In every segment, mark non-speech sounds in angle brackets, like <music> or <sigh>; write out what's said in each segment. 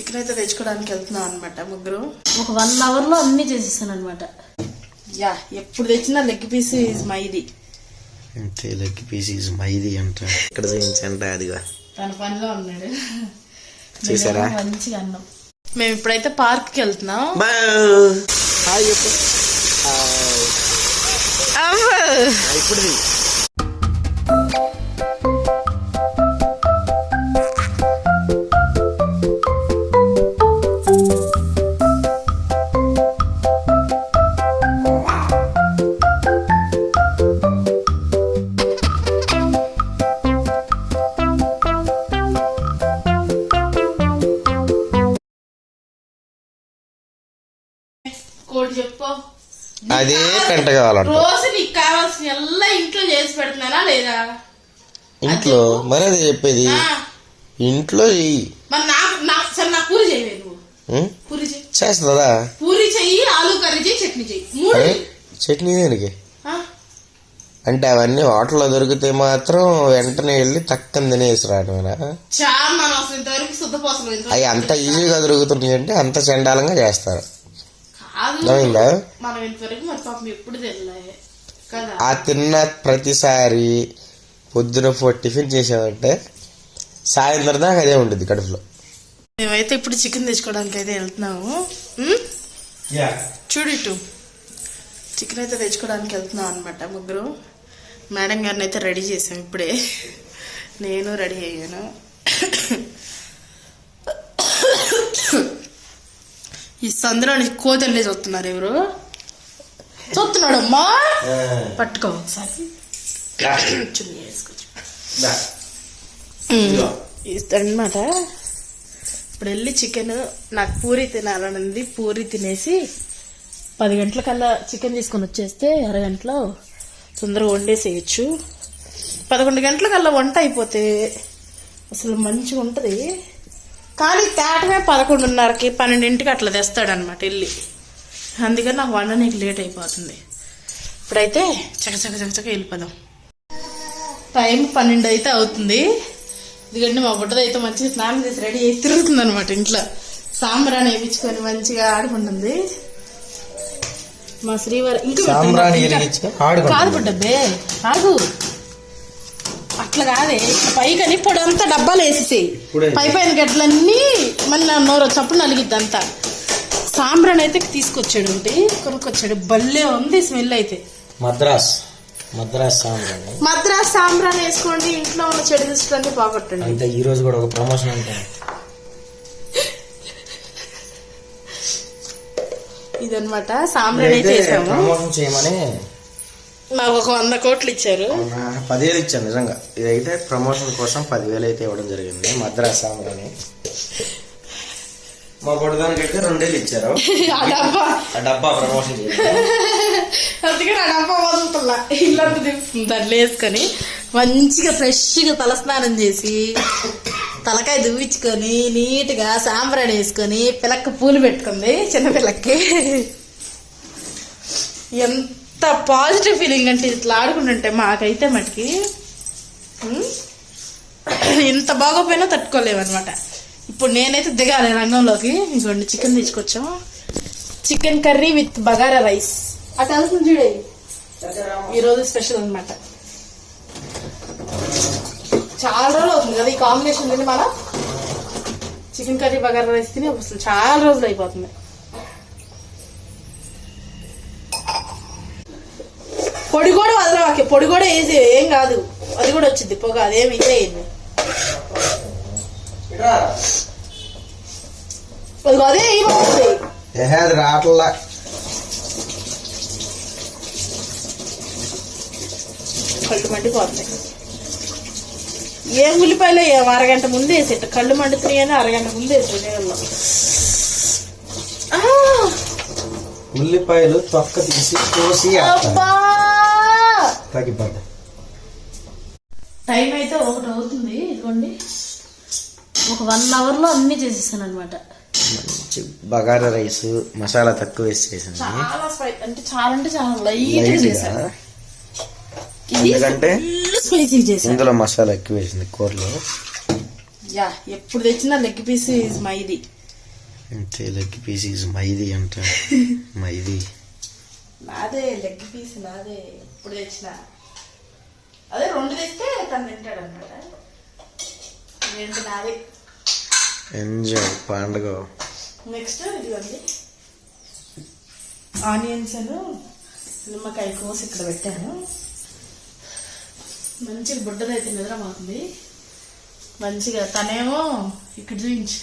Chicken అయితే తెచ్చుకోవడానికి వెళ్తున్నాం అనమాట ముగ్గురు. ఒక వన్ అవర్లో అన్ని చేసేసాను అనమాట యా ఎప్పుడు తెచ్చినా లెగ్ పీస్ ఇస్ మైది అంతే లెగ్ పీస్ ఈజ్ మైది అంట. ఇక్కడ చూపించండి అదిగా. తన పనిలో ఉన్నాడు. చూసారా? నేనేమో మంచిగా అన్నం. మేము ఇప్పుడైతే పార్క్కి వెళ్తున్నాం. హాయ్ చెప్పు. ఇప్పుడు అదే పెంట కావాలంట. రోజు నీకు కావాల్సిన ఎల్లా ఇంట్లో చేసి పెడుతున్నానా లేదా? ఇంట్లో? మరి అదే చెప్పేది. ఇంట్లో చెయ్యి. పూరి చేయలేదు చేస్తుందా? పూరి చెయ్యి ఆలు కర్రీ చెయ్యి చట్నీ చెయ్యి చట్నీ దేనికి? అంటే అవన్నీ హోటల్లో దొరికితే మాత్రం వెంటనే వెళ్ళి తక్కువ తినేసి రావడమేనా? అవి అంత ఈజీగా దొరుకుతున్నాయి అంటే అంత చండాలంగా చేస్తారు. మనం ఇంతవరకు మరి పాపం ఎప్పుడు కదా. ఆ తిన్న ప్రతిసారి పొద్దున పూట టిఫిన్ చేసామంటే సాయంత్రం దాకా అదే ఉంటుంది కడుపులో. మేమైతే ఇప్పుడు చికెన్ తెచ్చుకోవడానికి అయితే వెళ్తున్నాము? చూడు ఇటు. చికెన్ అయితే తెచ్చుకోవడానికి వెళ్తున్నాం అనమాట ముగ్గురు. మేడం గారిని అయితే రెడీ చేసాం ఇప్పుడే. నేను రెడీ అయ్యాను. ఈ సందులోని కోతల్లే చూస్తున్నారు ఎవరు? చూస్తున్నాడు అమ్మా పట్టుకో ఒకసారి. ఇదన్నమాట. ఇప్పుడు వెళ్ళి చికెన్ నాకు పూరి తినాలని ఉంది పూరి తినేసి పది గంటలకల్లా చికెన్ తీసుకొని వచ్చేస్తే అరగంటలో తొందరగా వండేసేయచ్చు. పదకొండు గంటలకల్లా వంట అయిపోతే అసలు మంచిగా ఉంటుంది కానీ తేటమే పదకొండున్నరకి పన్నెండింటికి అట్లా తెస్తాడనమాట వెళ్ళి అందుకని నాకు వండడానికి లేట్ అయిపోతుంది. ఇప్పుడైతే చక చక చక చక వెళ్ళిపోదాం. టైం పన్నెండు అయితే అవుతుంది. ఎందుకంటే మా బుడ్డది అయితే మంచిగా స్నానం చేసి రెడీ అయి తిరుగుతుంది అనమాట ఇంట్లో. సాంబ్రాన్ని వేయించుకొని మంచిగా ఆడుకుంటుంది. మా శ్రీవారి ఇంకా. కాదు బుడ్డబ్బే ఆగు. అట్లా కాదే. పైకని పొడి అంతా డబ్బాలు వేసేసేయి ఇప్పుడే. పై పైన గట్లన్నీ మళ్ళీ నా నోరు చప్పుడు నలిగిద్ది అంతా. సాంబ్రాన్ అయితే తీసుకొచ్చాడు ఒకటి కొనుక్కొచ్చాడు. భలే ఉంది స్మెల్ అయితే. మద్రాస్ మద్రాస్ సాంబ్రాణి. మద్రాస్ సాంబ్రాన్ వేసుకోండి ఇంట్లో ఉన్న చెడు దిష్టిలన్నీ పోగొట్టండి. అంటే ఈ రోజు కూడా ఒక ప్రమోషన్ ఉంటుంది ఇదన్నమాట సాంబ్రాన్ అయితే వేసాము. ప్రమోషన్ చేయమని మాకు ఒక వంద కోట్లు ఇచ్చారు? పదివేలు ఇచ్చాను నిజంగా. ఇదైతే ప్రమోషన్ కోసం పదివేలు అయితే ఇవ్వడం జరిగింది. మద్రాస్ సాంబ్రాణి మా పొడదానికి అయితే రెండేళ్ళు ఇచ్చారు. <laughs> ఆ డబ్బా. ఆ డబ్బా ప్రమోషన్ అందుకే నా డబ్బా వదులుతున్నా. ఇల్లంతా దింపుతుంది. దాంట్లో వేసుకొని మంచిగా ఫ్రెష్గా తలస్నానం చేసి తలకాయ దువ్వించుకొని నీట్గా సాంబ్రాణి వేసుకొని పిలక్క పూలు పెట్టుకుంది చిన్న పిల్లకి. ఎంత పాజిటివ్ ఫీలింగ్ అంటే ఇట్లా ఆడుకుంటుంటే మాకైతే మటుకి ఎంత ఇంత బాగోపోయినా తట్టుకోలేమన్నమాట. ఇప్పుడు నేనైతే దిగాలి రంగంలోకి. ఇంకోండి చికెన్ తీసుకొచ్చాం. Chicken curry with bagara rice అటు వెళ్తుంది చూడే. ఈరోజు స్పెషల్ అనమాట చాలా రోజులు అవుతుంది కదా ఈ కాంబినేషన్ తిని మన చికెన్ కర్రీ బగారా రైస్ తిని అసలు చాలా రోజులు అయిపోతుంది. పొడి కూడా వదలవాకే. పొడి కూడా వేసి ఏం కాదు. అది కూడా వచ్చింది. పొగ అదేమి ఇదేయండి అదిగో అదే ఏది రావట్లా. కళ్ళు మండిపోతున్నాయి. ఏం ఉల్లిపాయలు ఏం అరగంట ముందు వేసేట కళ్ళు మండుతున్నాయి అని అరగంట ముందు ఆ, ఉల్లిపాయలు తొక్క తీసి కోసి తగ్గిపోద్ది. టైం అయితే ఒకటి అవుతుంది ఇదిగోండి. ఒక వన్ అవర్లో అన్ని చేసేసాను అనమాట మంచి బగారా రైస్ మసాలా తక్కువ వేసి చాలా స్పై అంటే చాలా అంటే చాలా లైట్. చేశాను. ఎందుకంటే ఇందులో మసాలా ఎక్కువ వేసింది కూరలో. యా ఎప్పుడు తెచ్చినా లెగ్ పీస్ ఇస్ మైది అంతే లెగ్ పీసెస్ మైది అంట. మైది నాదే లెగ్ పీస్ నాదే ఇప్పుడు తెచ్చిన. అదే రెండు తెస్తే తను తింటాడు అనమాట రెండు నాది ఎంజాయ్ పండుగ. నెక్స్ట్ ఇదిగోండి. ఆనియన్స్ నిమ్మకాయ కోసి ఇక్కడ పెట్టాను. మంచిగా బుడ్డదైతే నిద్రమవుతుంది మంచిగా తనేమో ఇక్కడ చూపించు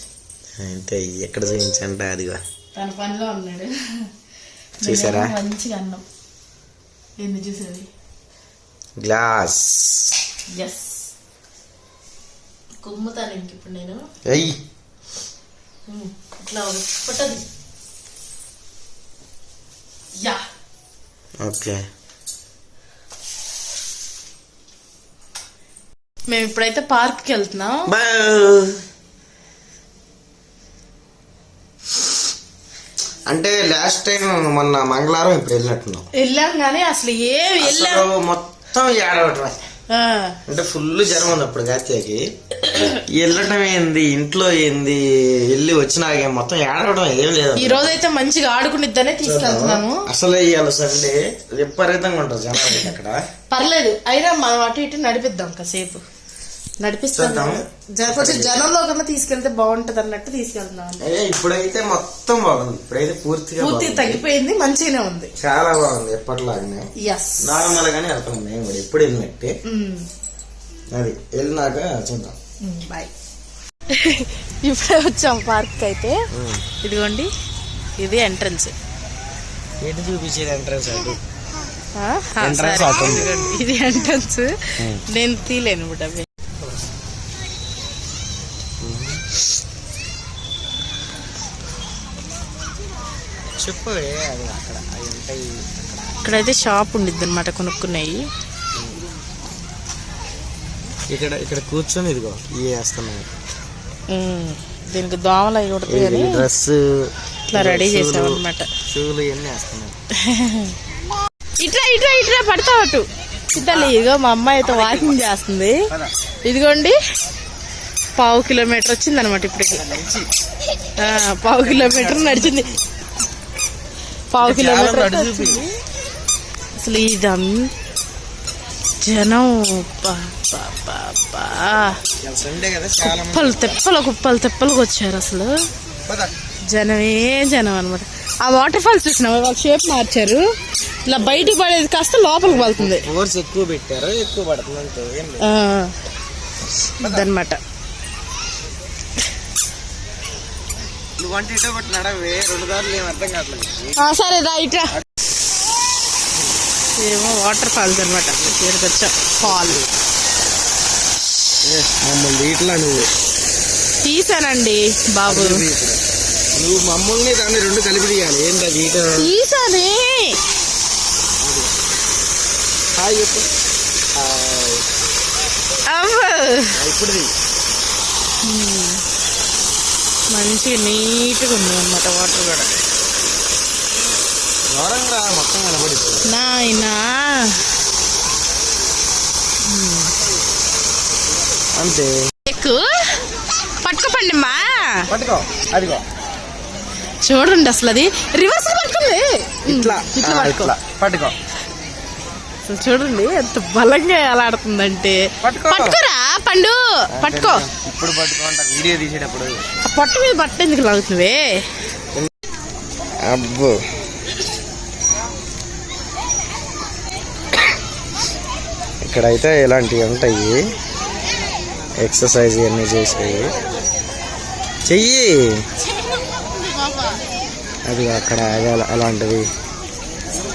అంటే ఎక్కడ చూపించంటే అదిగా. తన పనిలో ఉన్నాడు. చూసారా? మంచిగా అన్నం. ఏంది చూసేది? గ్లాస్. ఎస్ కుమ్ముతాను ఇంక ఇప్పుడు నేను. ఉమ్, ఇట్లా పుట్టది యా. ఓకే. మేము ఇప్పుడైతే పార్క్కి వెళ్తున్నాం. అంటే లాస్ట్ టైం మొన్న మంగళవారం ఇప్పుడు వెళ్ళినట్టున్నాం. వెళ్ళాం కానీ అసలు ఏ వెళ్ళాం. అసలు మొత్తం ఏడవటమే ఆ, అంటే ఫుల్ జ్వరం ఉంది అప్పుడు గాత్యాకి. వెళ్ళటం ఏంది? ఇంట్లో ఏంది? వెళ్ళి వచ్చినాక మొత్తం ఏడవడం ఏం లేదు ఈ రోజు అయితే మంచిగా ఆడుకునిద్దనే తీసుకెళ్తున్నాము అసలే ఇవాళ సండే విపరీతంగా ఉంటారు జనాలు అక్కడ పర్లేదు. అయినా మనం అటు ఇటు నడిపిద్దాం కాసేపు. నడిపిస్తాం కొంచెం జనంలో కన్నా తీసుకెళ్తే బాగుంటది అన్నట్టు తీసుకెళ్తున్నాం ఇప్పుడైతే మొత్తం బాగుంది. ఇప్పుడైతే పూర్తిగా పూర్తి. తగ్గిపోయింది మంచిగానే ఉంది. చాలా బాగుంది ఎప్పటిలాగానే. నార్మల్ గానే వెళ్తాం మేము కూడా ఎప్పుడు వెళ్ళినట్టే. అది వెళ్ళినాక చూద్దాం. బాయ్ ఇప్పుడే వచ్చాం పార్క్ అయితే. ఇదిగోండి ఇది ఎంట్రన్స్ ఎటు చూపించేది ఎంట్రన్స్. ఇదిగోండి, ఇది ఎంట్రన్స్ నేను తీలేను ఇప్పుడు చెప్పు అది అక్కడ అవి ఉంటాయి ఇక్కడైతే షాప్ ఉండిద్ది అనమాట కొనుక్కున్నాయి ఇక్కడ ఇక్కడ కూర్చొని ఇదిగో ఇవి వేస్తున్నాయి. దీనికి దోమలు అవి కొడతాయి అని డ్రెస్ ఇట్లా రెడీ చేసాం అనమాట షూలు ఇవన్నీ వేస్తున్నాయి. ఇట్రా ఇట్రా ఇట్రా పడతావు అటు. ఇద్దరు ఇదిగో మా అమ్మాయి అయితే వాకింగ్ చేస్తుంది. ఇదిగోండి పావు కిలోమీటర్ వచ్చింది అనమాట ఇప్పటికి. ఆ, పావు కిలోమీటర్ నడిచింది. పావు కిలోమీటర్. అసలు ఇదం జనం కుప్పలు తెప్పలు కుప్పలు తెప్పలకు వచ్చారు అసలు. పద. జనమే జనం అనమాట ఆ వాటర్ ఫాల్స్ చూసినా వాళ్ళ షేప్ మార్చారు. ఇలా బయటికి పడేది కాస్త లోపలికి పడుతుంది. ఎక్కువ పెట్టారు ఎక్కువ పడుతుంది అంటే అంటే ఇటో ఒకటి నడవే రెండు దారులు ఏం అర్థం కావట్లేదు. ఆ, సరే రా ఇట్రా ఏమో వాటర్ ఫాల్స్ అనమాట వచ్చాం? ఫాల్. మమ్మల్ని ఇట్లా నువ్వు. తీసానండి బాబు. నువ్వు మమ్మల్ని దాన్ని రెండు కలిపి తీయాలి. ఏంటి అది ఈట తీసానే. హాయ్ చెప్పు. ఇప్పుడు తీ. మంచిగా నీట్గా ఉంది అనమాట వాటర్ కూడా. నాయనా. అంతే. పట్టుకోపండి మా పట్టుకో అదిగో. చూడండి అసలు అది. రివర్స్ పడుతుంది. ఇట్లా. ఇట్లా ఆ, పట్టుకో. పట్టుకో. అసలు చూడండి ఎంత బలంగా ఎలా ఆడుతుందంటే పట్టుకో. పట్టుకోరా పండు. పట్టుకో. ఇప్పుడు పట్టుకుంటా వీడియో తీసేటప్పుడు. పొట్ట మీద బట్ట ఎందుకు లాగుతున్నావే అబ్బో. ఇక్కడైతే ఇలాంటివి ఉంటాయి. ఎక్సర్సైజ్ ఇవన్నీ చేసేవి. చెయ్యి. అది అక్కడ అలాంటివి.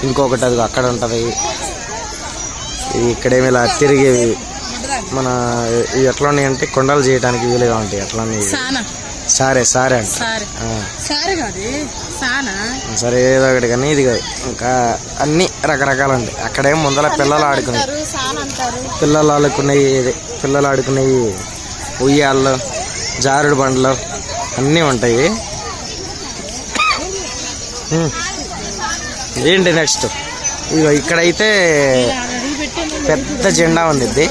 ఇంకొకటి అది అక్కడ ఉంటుంది. ఇక్కడేమి ఇలా తిరిగేవి. మన ఎట్లా ఉన్నాయంటే కొండలు చేయడానికి వీలుగా ఉంటాయి. ఎట్లా ఉన్నాయి సారే సారే అంట. సారే. కాదు సానా? సరే ఏదో ఒకటి కానీ ఇది కాదు. ఇంకా అన్ని రకరకాలు ఉంటాయి అక్కడేం ముందర పిల్లలు అంటారు పిల్లలు ఆడుకునేవి ఇది పిల్లలు ఆడుకునేవి ఉయ్యాళ్ళు జారుడు బండ్లు అన్నీ ఉంటాయి. ఏంటి నెక్స్ట్? ఇగో ఇక్కడైతే పెద్ద జెండా ఉండిద్ది.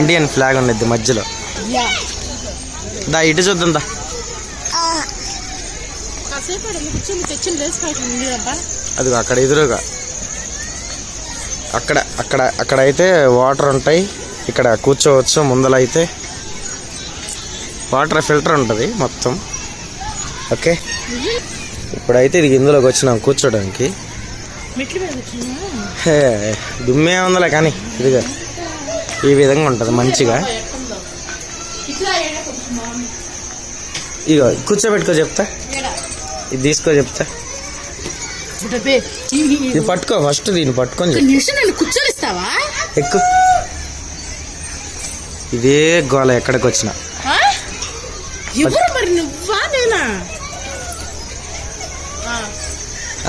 ఇండియన్ ఫ్లాగ్ ఉండిద్ది మధ్యలో. దా ఇటు చూద్దాం దా. అది అక్కడ ఎదురుగా. అక్కడ అక్కడ అక్కడ అయితే వాటర్ ఉంటాయి. ఇక్కడ కూర్చోవచ్చు ముందల అయితే వాటర్ ఫిల్టర్ ఉంటుంది మొత్తం. ఓకే? ఇప్పుడైతే ఇది ఇందులోకి వచ్చినాం కూర్చోడానికి. దుమ్మే ఉందిలే కానీ ఇదిగా. ఈ విధంగా ఉంటుంది మంచిగా. ఇగో కూర్చోబెట్టుకో చెప్తా. ఇది తీసుకో చెప్తా. ఇది పట్టుకో ఫస్ట్ దీన్ని పట్టుకొని కూర్చొనిస్తావా? ఎక్కు. ఇదే గోల ఎక్కడికి వచ్చినా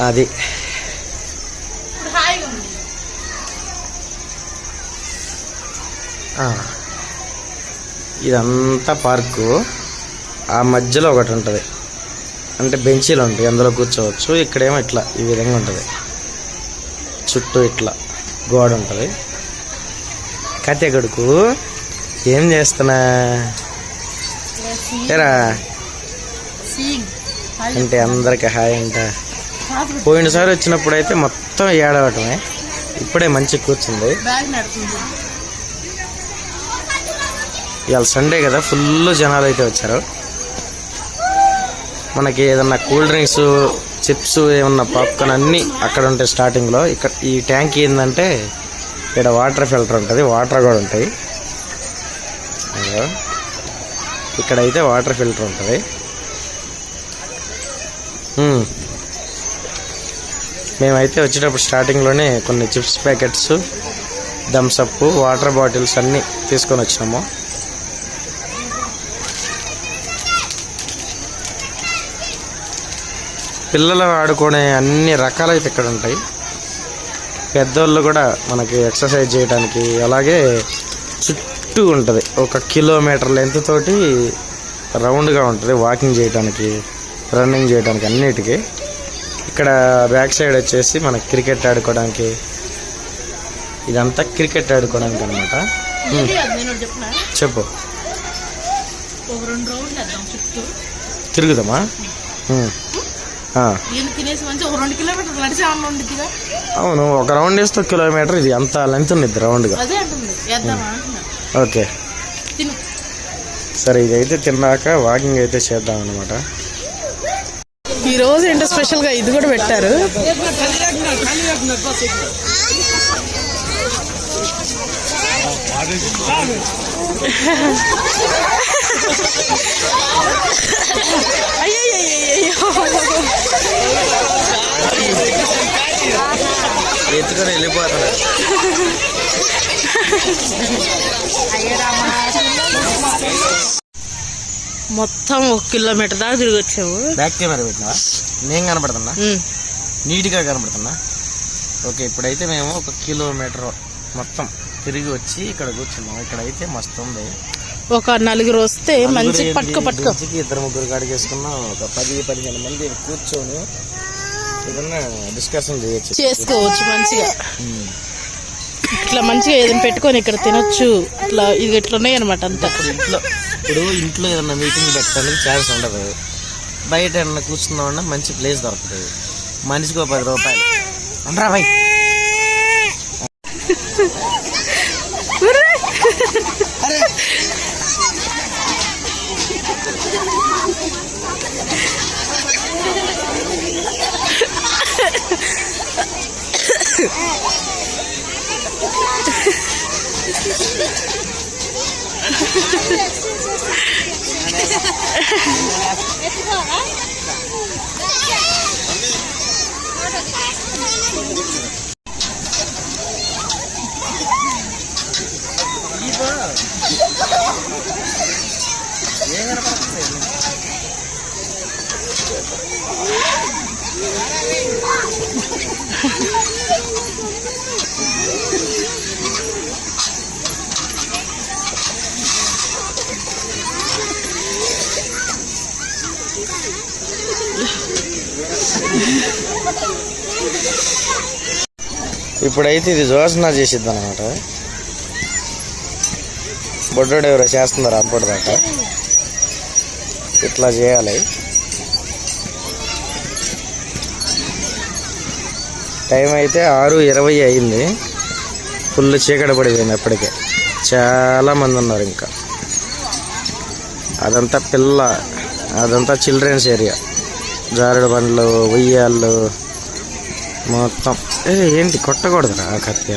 అది. ఇదంతా పార్కు. ఆ మధ్యలో ఒకటి ఉంటుంది. అంటే బెంచీలు ఉంటాయి అందులో కూర్చోవచ్చు. ఇక్కడేమో ఇట్లా ఈ విధంగా ఉంటుంది. చుట్టూ ఇట్లా గోడ ఉంటుంది. కత్తి కొడుకు ఏం చేస్తున్నా? ఏరా? అంటే అందరికి హాయ్ అంట. పోయినసారి వచ్చినప్పుడు అయితే మొత్తం ఏడవటమే ఇప్పుడే మంచి కూర్చుంది. ఇవాళ సండే కదా ఫుల్ జనాలు అయితే వచ్చారు. మనకి ఏదన్నా కూల్ డ్రింక్స్ చిప్స్ ఏమన్నా పాప్కార్న్ అన్నీ అక్కడ ఉంటాయి స్టార్టింగ్లో ఇక్కడ ఈ ట్యాంక్ ఏంటంటే ఇక్కడ వాటర్ ఫిల్టర్ ఉంటుంది వాటర్ కూడా ఉంటాయి. ఇక్కడైతే వాటర్ ఫిల్టర్ ఉంటుంది. మేమైతే వచ్చేటప్పుడు స్టార్టింగ్లోనే కొన్ని chips packets Thums Up water bottles అన్నీ తీసుకొని వచ్చినాము. పిల్లలు ఆడుకునే అన్ని రకాలైతే ఇక్కడ ఉంటాయి. పెద్దోళ్ళు కూడా మనకి ఎక్సర్సైజ్ చేయడానికి అలాగే చుట్టూ ఉంటుంది. ఒక కిలోమీటర్ లెంత్ తోటి రౌండ్గా ఉంటుంది వాకింగ్ చేయడానికి రన్నింగ్ చేయడానికి అన్నిటికీ. ఇక్కడ బ్యాక్ సైడ్ వచ్చేసి మనకి క్రికెట్ ఆడుకోవడానికి ఇదంతా క్రికెట్ ఆడుకోవడానికి అనమాట చెప్పు. తిరుగుదామా? ఉమ్. ఆ. ఈయన తినేసి మంచి ఒక రెండు కిలోమీటర్లు నడిచామని ఉండిద్దిగా. అవును ఒక రౌండ్ వేస్తే ఒక కిలోమీటర్ ఇది. అంత లెంత్ ఉంది రౌండ్గా అదే అంటుంది. వేద్దామా అంటున్నా. ఓకే. తిను. సరే ఇదైతే తిన్నాక వాకింగ్ అయితే చేద్దాం అనమాట ఈ రోజు ఏంటో స్పెషల్గా ఇది కూడా పెట్టారు. అయ్యయ్యయ్యయ్యో. ఎత్తుకొని వెళ్ళిపోతాడు మొత్తం ఒక కిలోమీటర్ దాకా తిరిగి వచ్చాము బ్యాక్ కెమెరా పెట్టినావా? నేను కనపడుతున్నా. నీట్గా కనపడుతున్నా? ఓకే ఇప్పుడైతే మేము ఒక కిలోమీటర్ మొత్తం తిరిగి వచ్చి ఇక్కడ కూర్చున్నాం. ఇక్కడ అయితే మస్తు ఉంది. ఒక నలుగురు వస్తే మంచి పట్టుకో పట్టుకో. ఇద్దరు ముగ్గురు కాడికి వేసుకున్నాం ఒక పది పదిహేను మంది కూర్చొని ఏదన్నా డిస్కషన్ చేయొచ్చు. చేసుకోవచ్చు మంచిగా. ఇట్లా మంచిగా ఏదైనా పెట్టుకొని ఇక్కడ తినొచ్చు. ఇట్లా ఇది ఇట్లా ఉన్నాయి అనమాట అంతా. ఇంట్లో ఇప్పుడు ఇంట్లో ఏదన్నా మీటింగ్ పెట్టడానికి ఛాన్స్ ఉండదు. బయట ఏమన్నా కూర్చుందామన్నా మంచి ప్లేస్ దొరుకుతుంది మనిషికి ఒక పది రూపాయలు. భయ్ Yeah. <laughs> <laughs> ఇప్పుడైతే ఇది జోసన చేసిద్ది అనమాట బొడ్డోడు ఎవరో చేస్తున్నారు అప్పటి దాకా? ఇట్లా చేయాలి. టైం అయితే ఆరు ఇరవై అయింది. ఫుల్ చీకటి పడిపోయింది అప్పటికే చాలా మంది ఉన్నారు ఇంకా. అదంతా పిల్ల అదంతా చిల్డ్రన్స్ ఏరియా. జారుడు బండ్లు ఉయ్యాళ్ళు మొత్తం. ఏ ఏంటి కొట్టకూడదురా కత్య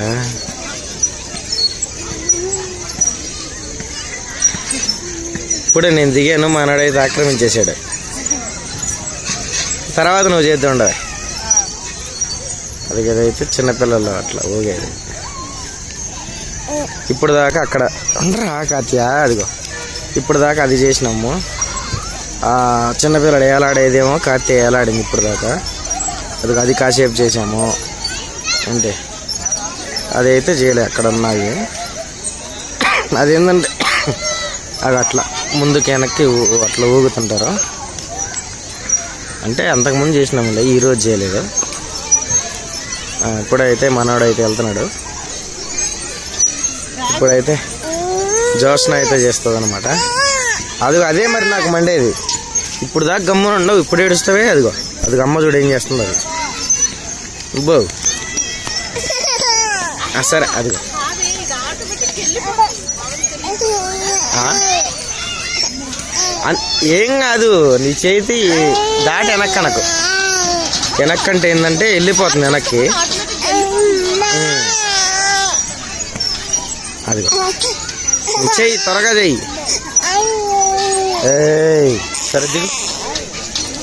ఇప్పుడే నేను దిగాను మనడైతే ఆక్రమించేశాడు. తర్వాత నువ్వు చేద్దా అది కదైతే చిన్నపిల్లలు అట్లా ఊగేది. ఇప్పుడు దాకా అక్కడ ఉండరా కాత్యా అదిగో. ఇప్పుడు దాకా అది చేసినాము. చిన్నపిల్లడు ఏలాడేదేమో కాత్య ఏలాడింది ఇప్పుడు దాకా. అది అది కాసేపు చేసాము. అంటే అదైతే చేయలే అక్కడ ఉన్నాయి అదేంటంటే అది అట్లా ముందుకు వెనక్కి అట్లా ఊగుతుంటారు. అంటే అంతకుముందు చేసినాములే ఈరోజు చేయలేదు. ఇప్పుడైతే మనవాడైతే వెళ్తున్నాడు. ఇప్పుడైతే జోష్న అయితే చేస్తుంది అనమాట అది అదే మరి నాకు మండేది. ఇప్పుడు దాకా గమ్మున ఉండవు ఇప్పుడు ఏడుస్తావే అదిగో. అది గమ్మ చూడు ఏం చేస్తుంది అది. బో సరే అది. ఏం కాదు నీ చేతి దాటి వెనక్కి అనకు వెనక్కంటే ఏంటంటే వెళ్ళిపోతుంది వెనక్కి. అది అదిగో. చెయ్యి త్వరగా చెయ్యి సరే దిగు.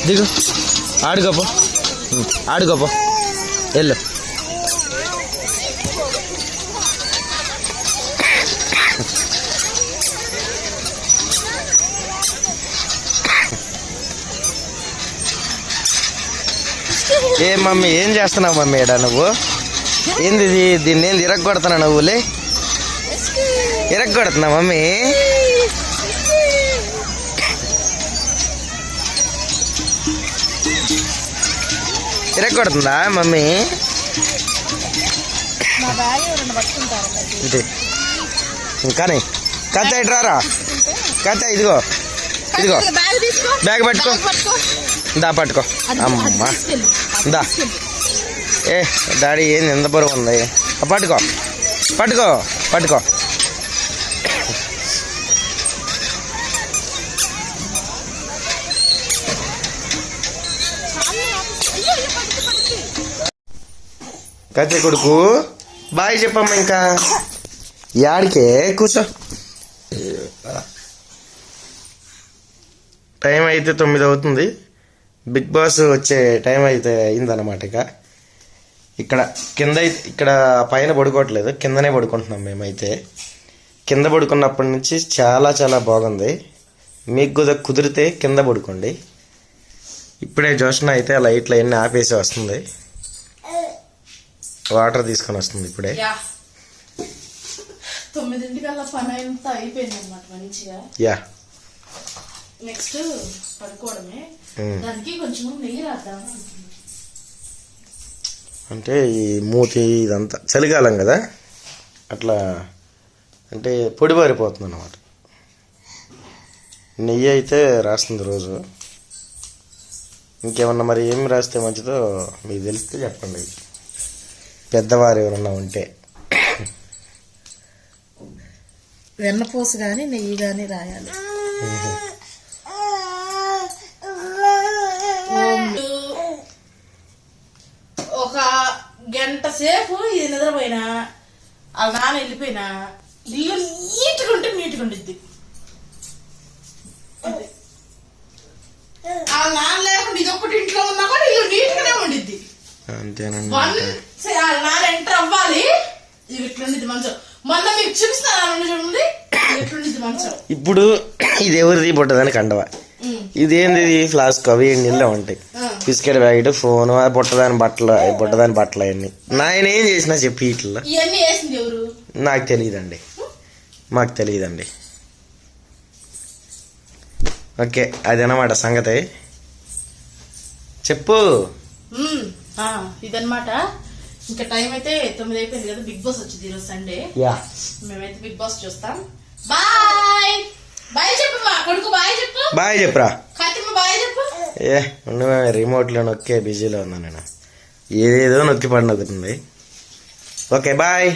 దిగు. ఆడుకోపో. ఆడుకోపో. వెళ్ళు ఏ మమ్మీ ఏం చేస్తున్నావు మమ్మీ ఈడ నువ్వు? ఏంది దీన్ని ఏంది ఇరగొడుతున్నా నువ్వులే. ఇరగొడుతున్నా మమ్మీ. ఇరగొడుతుందా మమ్మీ. కానీ కథ ఇట్రారా కథ ఇదిగో. ఇదిగో. బ్యాగ్ పట్టుకో. దా పట్టుకో. అమ్మా. దా. ఏ డాడీ ఏంది ఎంత బరువు ఉంది? పట్టుకో. పట్టుకో. పట్టుకో. కత్తి కొడుకు. బాయ్ చెప్పమ్మా ఇంకా. యాడికే? కూర్చో. టైం అయితే తొమ్మిది అవుతుంది. బిగ్ బాస్ వచ్చే టైం అయితే అయిందన్నమాట ఇక. ఇక్కడ కింద అయితే ఇక్కడ పైన పడుకోవట్లేదు. కిందనే పడుకుంటున్నాం మేమైతే. కింద పడుకున్నప్పటి నుంచి చాలా చాలా బాగుంది. మీకు కూడా కుదిరితే కింద పడుకోండి. ఇప్పుడే జోష్న అయితే ఆ లైట్లు అన్నీ ఆపేసి వస్తుంది. వాటర్ తీసుకొని వస్తుంది ఇప్పుడే. యా. తొమ్మిదింటికల్లా పని అంతా అయిపోయింది అనమాట మంచిగా. యా. నెక్స్ట్ పడుకోవడమే. దానికి కొంచెం నెయ్యి రాద్దాం అంటే ఈ మూతి ఇదంతా చలికాలం కదా? అట్లా అంటే పొడిబారిపోతుంది అనమాట నెయ్యి అయితే రాస్తుంది రోజు. ఇంకేమన్నా మరి ఏం రాస్తే మంచిదో మీకు తెలిస్తే చెప్పండి. పెద్దవారు ఎవరన్నా ఉంటే. వెన్నపూస కానీ నెయ్యి కానీ రాయాలి. ఒక గంట సేపు ఇది నిద్రపోయినా వాళ్ళ నాన్న వెళ్ళిపోయినా ఇల్లు నీట్గా ఉంటే నీట్గా ఉండిద్ది. వాళ్ళ నాన్న లేకుండా ఇది ఒక్కటి ఇంట్లో ఉన్నా కూడా ఇల్లు నీట్గానే ఉండిద్ది. అంతేనండి వాళ్ళ నాన్న ఎంటర్ అవ్వాలి. ఇది ఇట్లుండిద్ది మంచం? మొన్న మీకు చూపిస్తాను చూడండి. ఇది ఇట్లుండిద్ది మంచం? ఇప్పుడు ఇది ఎవరిది పుట్టదని కండవ. ఇదేంది ఇది? ఫ్లాస్క్ అవి నీళ్ళే ఉంటాయి. బిస్కెట్ ప్యాకెట్ ఫోన్ బుట్టదాని బట్టలు ఆ బుట్టదాని బట్టలు అవన్నీ. నాయన ఏం చేసినా చెప్పి ఇట్లా. నాకు తెలియదండి. మాకు తెలియదండి. ఓకే అదనమాట సంగతి. చెప్పు. మ్మ్. ఇంకా టైం అయితే తొమ్మిది అయిపోయింది కదా బిగ్ బాస్ వచ్చింది ఈరోజు సండే యా మేమైతే బిగ్ బాస్ చూస్తాం. బాయ్ బాయ్ చెప్పు కొడుకు బాయ్ చెప్పు. బాయ్ చెప్పురా. ఖాతిమ బాయ్ చెప్పు. ఏ నువ్వే రిమోట్లో నొక్కే బిజీలో ఉన్నా నేను. ఏదేదో నొక్కి పడినది ఓకే బాయ్